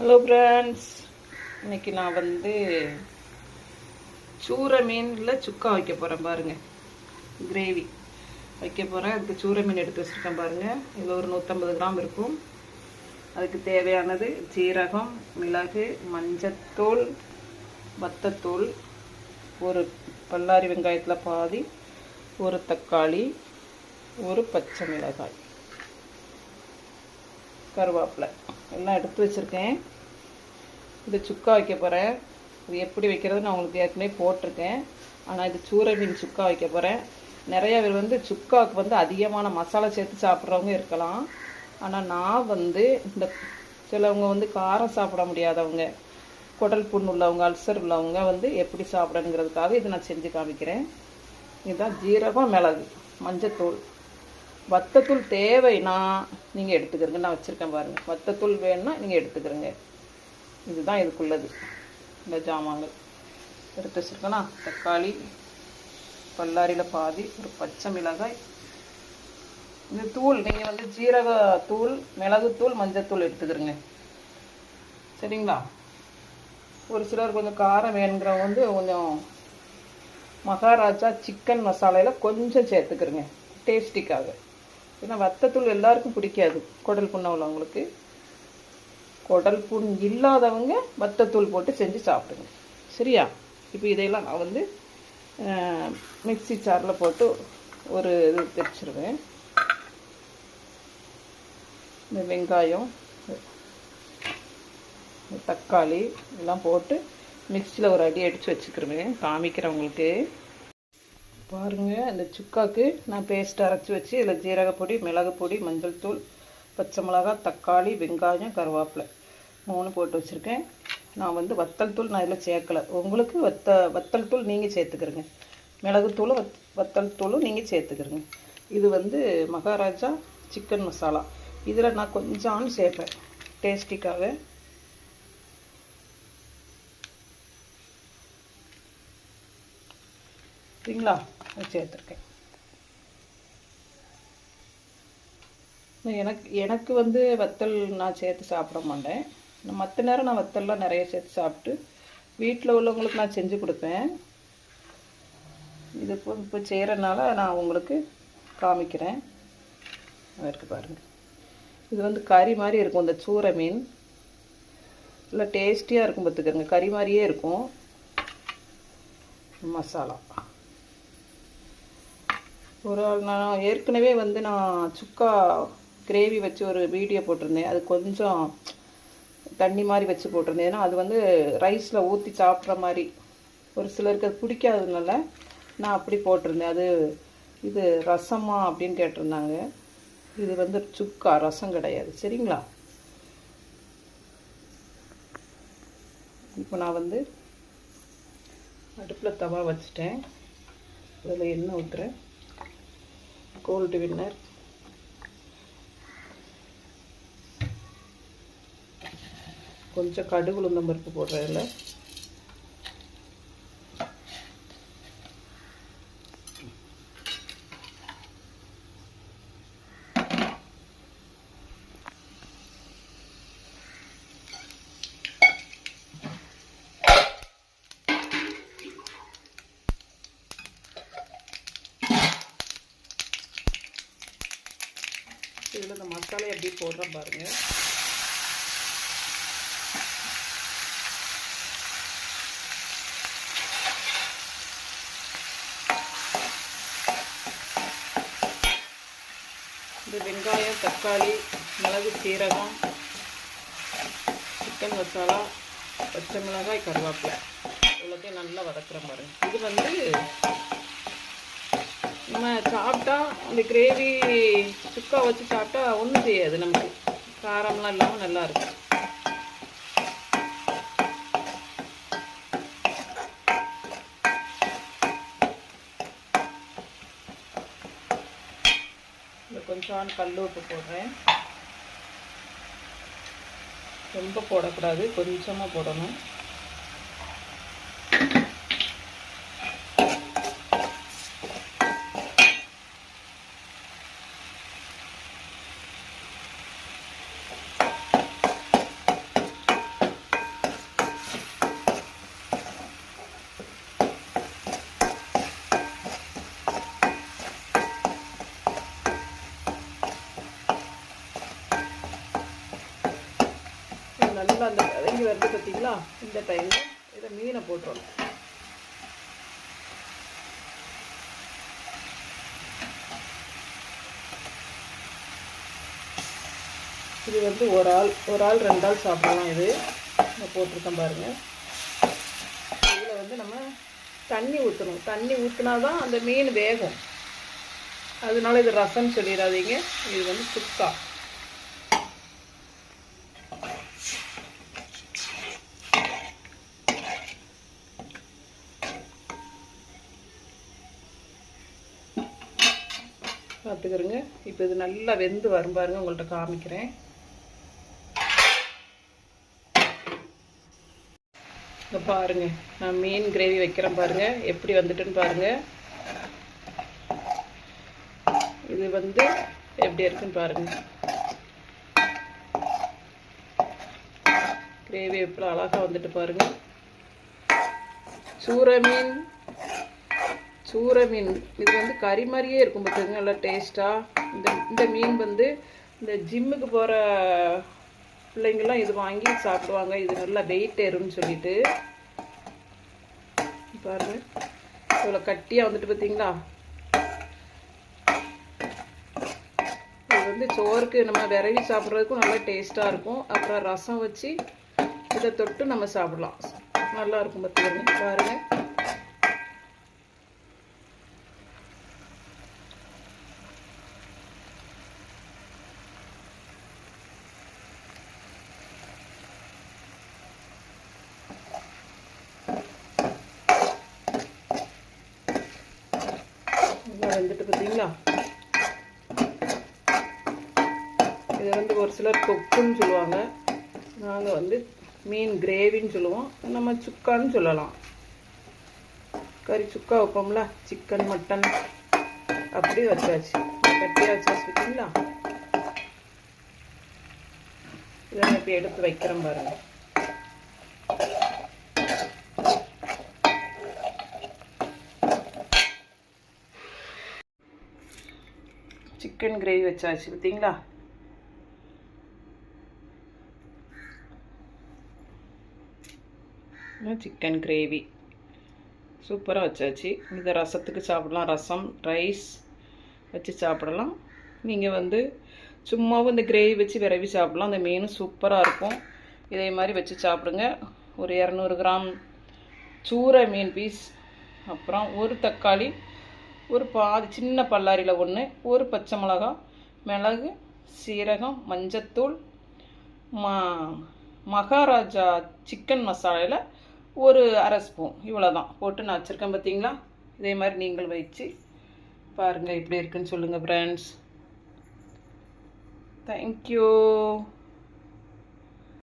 Hello friends இன்னைக்கு நான் வந்து சூரை மீனில் சுக்கா வைக்க போகிறேன் பாருங்கள் கிரேவி வைக்க போகிறேன் அதுக்கு சூரை மீன் எடுத்து வச்சுருக்கேன் பாருங்கள் இது ஒரு நூற்றம்பது கிராம் இருக்கும். அதுக்கு தேவையானது சீரகம் மிளகு மஞ்சத்தூள் வத்தத்தூள் ஒரு பல்லாரி வெங்காயத்தில் பாதி ஒரு தக்காளி ஒரு பச்சை மிளகாய். கருவேப்பிலை. எல்லாம் எடுத்து வச்சுருக்கேன். இது சுக்கா வைக்க போகிறேன் இது எப்படி வைக்கிறது நான் உங்களுக்கு ஏற்கனவே போட்டிருக்கேன். ஆனால் இது சூரை மீன் சுக்கா வைக்க போகிறேன் நிறைய பேர் வந்து சுக்காவுக்கு வந்து அதிகமான மசாலா சேர்த்து சாப்பிட்றவங்க இருக்கலாம். ஆனால் நான் வந்து இந்த சிலவங்க வந்து காரம் சாப்பிட முடியாதவங்க குடல் புண் உள்ளவங்க அல்சர் உள்ளவங்க வந்து எப்படி சாப்பிடணுங்கிறதுக்காக இதை நான் செஞ்சு காமிக்கிறேன். இதுதான் ஜீரகம் மிளகு மஞ்சத்தூள். வத்தத்தூள் தேவைன்னா நீங்கள் எடுத்துக்கிறங்க. நான் வச்சுருக்கேன் பாருங்கள் வத்தத்தூள் வேணும்னா நீங்கள் எடுத்துக்கிறங்க. இதுதான் இதுக்குள்ளது. இந்த ஜாமான்கள். எடுத்து வச்சுருக்கேன்னா தக்காளி பல்லாரியில் பாதி ஒரு பச்சை மிளகாய். இந்த தூள். நீங்கள் வந்து ஜீரக தூள் மிளகுத்தூள் மஞ்சத்தூள் எடுத்துக்கிறங்க. சரிங்களா? ஒரு சிலர் கொஞ்சம் காரம் வேணுங்கிறவங்க வந்து கொஞ்சம் மகாராஜா சிக்கன் மசாலையில் கொஞ்சம் சேர்த்துக்கிறங்க. டேஸ்டிக்காக. ஏன்னா வத்தத்தூள் எல்லாருக்கும் பிடிக்காது. குடல் புண்ணை உள்ளவங்களுக்கு. குடல் புண் இல்லாதவங்க வத்தத்தூள் போட்டு செஞ்சு சாப்பிடுங்க. சரியா? இப்போ இதையெல்லாம் நான் வந்து மிக்சி சாரில் போட்டு ஒரு இது தெரிச்சிருவேன் இந்த வெங்காயம் தக்காளி எல்லாம் போட்டு மிக்சியில் ஒரு அடி அடித்து வச்சுக்கிருவேன். காமிக்கிறவங்களுக்கு பாருங்கள் இந்த சுக்காக்கு நான் பேஸ்ட் அரைச்சி வச்சு இதில் ஜீரகப்பொடி மிளகுப்பொடி மஞ்சள் தூள் பச்சை மிளகா தக்காளி வெங்காயம் கருவேப்பிலை மூணு போட்டு வச்சுருக்கேன். நான் வந்து வத்தல் தூள் நான் இதில் சேர்க்கலை. உங்களுக்கு வத்த வத்தல் தூள் நீங்கள் சேர்த்துக்கிறங்க. மிளகுத்தூளும் வத் வத்தல் தூளும் நீங்கள் சேர்த்துக்கிறங்க. இது வந்து மகாராஜா சிக்கன் மசாலா. இதில் நான் கொஞ்சம் சேர்ப்பேன். டேஸ்டிக்காக. சரிங்களா? சேர்த்துருக்கேன் எனக்கு எனக்கு வந்து வத்தல் நான் சேர்த்து சாப்பிட மாட்டேன். மற்ற நேரம் நான் வத்தல்லாம் நிறைய சேர்த்து சாப்பிட்டு வீட்டில் உள்ளவங்களுக்கு நான் செஞ்சு கொடுப்பேன். இது இப்போ இப்போ செய்கிறனால நான் உங்களுக்கு காமிக்கிறேன். இருக்கு பாருங்கள் இது வந்து கறி மாதிரி இருக்கும் இந்த சூரை மீன். நல்லா டேஸ்டியாக இருக்கும் பார்த்துக்கோங்க கறி மாதிரியே இருக்கும். மசாலா. ஒரு நான் ஏற்கனவே வந்து நான் சுக்கா கிரேவி வச்சு ஒரு வீடியோ போட்டிருந்தேன். அது கொஞ்சம் தண்ணி மாதிரி வச்சு போட்டிருந்தேன். ஏன்னா அது வந்து ரைஸில் ஊற்றி சாப்பிட்ற மாதிரி. ஒரு சிலருக்கு அது பிடிக்காததுனால நான் அப்படி போட்டிருந்தேன். அது இது ரசமா அப்படின்னு கேட்டிருந்தாங்க. இது வந்து சுக்கா ரசம் கிடையாது. சரிங்களா? இப்போ நான் வந்து அடுப்பில் தவா வச்சுட்டேன். அதில் எண்ணெய் ஊற்றுறேன் கோல்டு வின்னர். கொஞ்சம் கடுகு உளுந்தம் பருப்பு போடுறேன் இதில் இதில் இந்த மசாலா எப்படி போடுறோம் பாருங்கள் இந்த வெங்காயம் தக்காளி மிளகு சீரகம் சிக்கன் மசாலா பச்சை மிளகாய் கருவேப்பிலை. இவ்வளோத்தையும் நல்லா வதக்குற பாருங்க. இது வந்து நம்ம சாப்பிட்டா இந்த கிரேவி சுக்கா வச்சு சாப்பிட்டா ஒன்றும் செய்யாது நமக்கு. காரம்லாம் இல்லாமல் நல்லாயிருக்கும் கொஞ்சம் கல் உப்பு போடுறேன். ரொம்ப போடக்கூடாது கொஞ்சமாக போடணும் நல்லா அந்த வதங்கி வருது பார்த்தீங்களா இந்த டைமில் இதை மீனை போட்டுருவோம் இது வந்து ஒரு ஆள் ஒரு ஆள் ரெண்டு ஆள் சாப்பிடலாம் இது. நான் போட்டிருக்கேன் பாருங்கள் இதில் வந்து நம்ம தண்ணி ஊற்றணும் தண்ணி ஊற்றினா தான் அந்த மீன் வேகும். அதனால இது ரசம் சொல்லிடாதீங்க. இது வந்து சுக்கா. பார்த்துக்கிறோங்க இப்போ இது நல்லா வெந்து வரும் பாருங்க உங்கள்கிட்ட காமிக்கிறேன். இங்கே பாருங்க நான் மீன் கிரேவி வைக்கிறேன் பாருங்க எப்படி வந்துட்டுன்னு பாருங்க. இது வந்து எப்படி இருக்குன்னு பாருங்க. கிரேவி எப்படி அழகாக வந்துட்டு பாருங்க. சூற மீன் சூற மீன். இது வந்து கறி மாதிரியே இருக்கும் பார்த்துங்க நல்லா டேஸ்ட்டாக இந்த இந்த மீன் வந்து இந்த ஜிம்முக்கு போகிற பிள்ளைங்கள்லாம் இது வாங்கி சாப்பிடுவாங்க. இது நல்லா வெயிட் ஏறும்னு சொல்லிட்டு. பாருங்க. இவ்வளோ கட்டியாக வந்துட்டு பார்த்தீங்களா இது வந்து சோறுக்கு நம்ம விரவி சாப்பிட்றதுக்கும் நல்லா டேஸ்ட்டாக இருக்கும். அப்புறம் ரசம் வச்சு இதை தொட்டு நம்ம சாப்பிடலாம். நல்லா இருக்கும் பார்த்துக்கோங்க பாருங்கள் நல்லா வெந்துட்டு பார்த்தீங்களா? இதை வந்து ஒரு சிலர் கொக்குன்னு சொல்லுவாங்க. நாங்கள் வந்து மீன் கிரேவின்னு சொல்லுவோம். நம்ம சுக்கான்னு சொல்லலாம். கறி சுக்கா வைப்போம்ல சிக்கன் மட்டன். அப்படி வச்சாச்சு. கட்டியாக வச்சாச்சு பார்த்தீங்களா? இதை நான் இப்போ எடுத்து வைக்கிறேன் பாருங்கள் சிக்கன் கிரேவி வச்சாச்சு பார்த்தீங்களா சிக்கன் கிரேவி சூப்பராக வச்சாச்சு. இந்த ரசத்துக்கு சாப்பிடலாம். ரசம் ரைஸ் வச்சு சாப்பிடலாம். நீங்கள் வந்து சும்மாவும் இந்த கிரேவி வச்சு விரவி சாப்பிடலாம். அந்த மீன் சூப்பராக இருக்கும். இதே மாதிரி வச்சு சாப்பிடுங்க. ஒரு இரநூறு கிராம் சூற மீன் பீஸ் அப்புறம் ஒரு தக்காளி ஒரு பாதி சின்ன பல்லாரியில் ஒன்று ஒரு பச்சை மிளகா மிளகு சீரகம் மஞ்சத்தூள் மா மகாராஜா சிக்கன் மசாலையில் ஒரு அரை ஸ்பூன். இவ்வளோ தான் போட்டு நான் வச்சுருக்கேன் பார்த்தீங்களா இதே மாதிரி நீங்கள் வச்சு பாருங்கள் எப்படி இருக்குன்னு சொல்லுங்கள் ஃப்ரெண்ட்ஸ் தேங்க்யூ